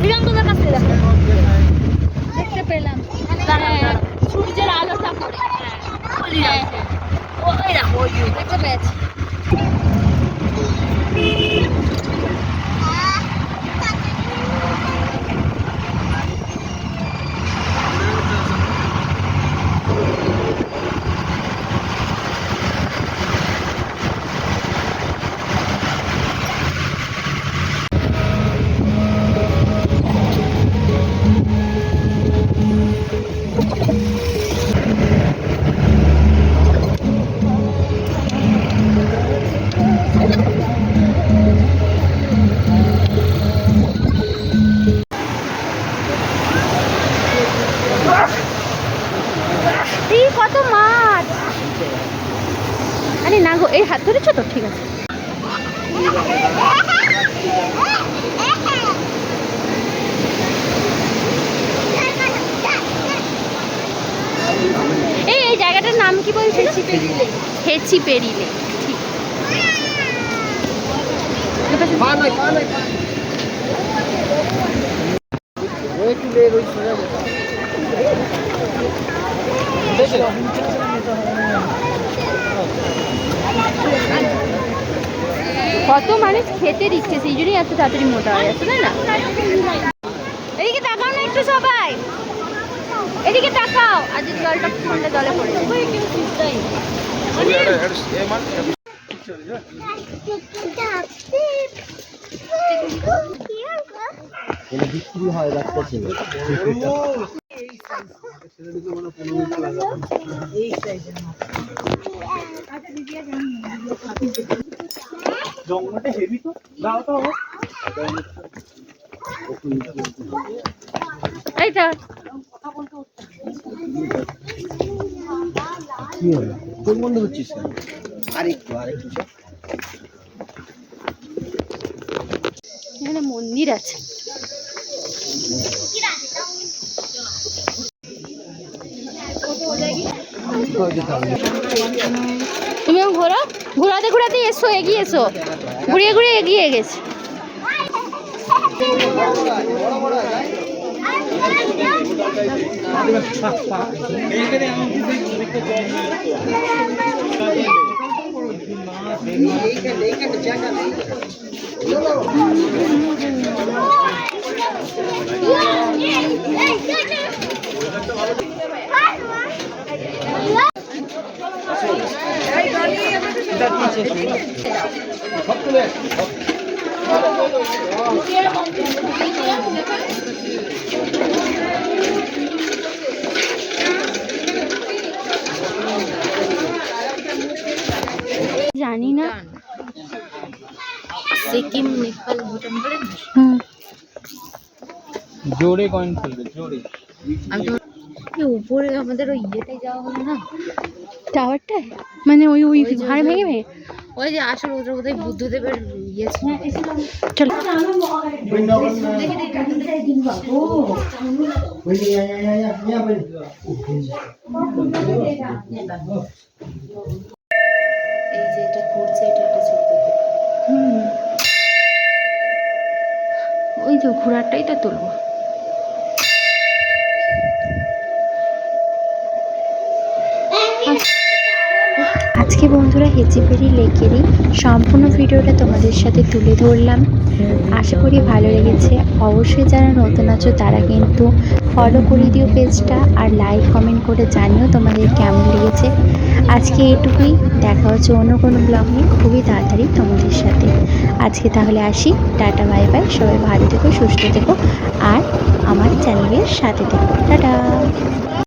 বীরাঙ্গদের কাছ থেকে দেখো। দেখতে পেলাম। হ্যাঁ, সূর্যের আলোটা হ্যাঁ, পড়ে হ্যাঁ। ওই দেখো ওই দেখতে পেয়েছি। আরে এই হাত ধরেছো তো? ঠিক আছে। এই এই জায়গাটার নাম কি বলছিল? হেচি পেরিলে ঠিক। কত মানুষ খেতে দিচ্ছে, সেই জন্যই এত তাড়াতাড়ি মোটা হয়ে যাচ্ছে, তাই না? এদিকে তাকাও না একটু সবাই। এদিকে তাকাও। আজ জলটা ঠান্ডা জলে পড়ে বিক্রি হয় জঙ্গলটা হেভি তো। গাও তো এই তো কি হলো? কোন বন্ধ করছিস আরেকটু আরেকটু এখানে মন্দির আছে। তুমি ঘোরা ঘোরাতে ঘোরাতে এসো এগিয়ে এসো ঘুরিয়ে ঘুরিয়ে এগিয়ে গেছে জানি না। সিকিম নেপাল ভুটান হুম। জোরে কয়েন ফেলবে জোরে। উপরে আমাদের ওই ইয়েটাই যাওয়া হলো না? টাওয়ারটায়? মানে ওই ওই ভাড় ভেঙে ভেঙে? ওই যে আসলে ওটা বোধহয় বুদ্ধদেবের ইয়ে ছিল। চলো। এই যে এটা ঘুরছে এটা একটা ছবি। হুম। ওই তো ঘোড়ারটাই তো তুলবো। আজকে বন্ধুরা হেচিপেরি লেকেরই সম্পূর্ণ ভিডিওটা তোমাদের সাথে তুলে ধরলাম। আশা করি ভালো লেগেছে। অবশ্যই যারা নতুন আছো, তারা কিন্তু ফলো করে দিও পেজটা আর লাইক কমেন্ট করে জানিও তোমাদের কেমন লেগেছে। আজকে এটুকুই। দেখা হচ্ছে অন্য কোনো ব্লগ নিয়ে। খুবই তাড়াতাড়ি তোমাদের সাথে। আজকে তাহলে আসি। টাটা বাই বাই সবাই ভালো থেকো, সুস্থ থেকো। আর আমার চ্যানেলের সাথে থেকো। টাটা।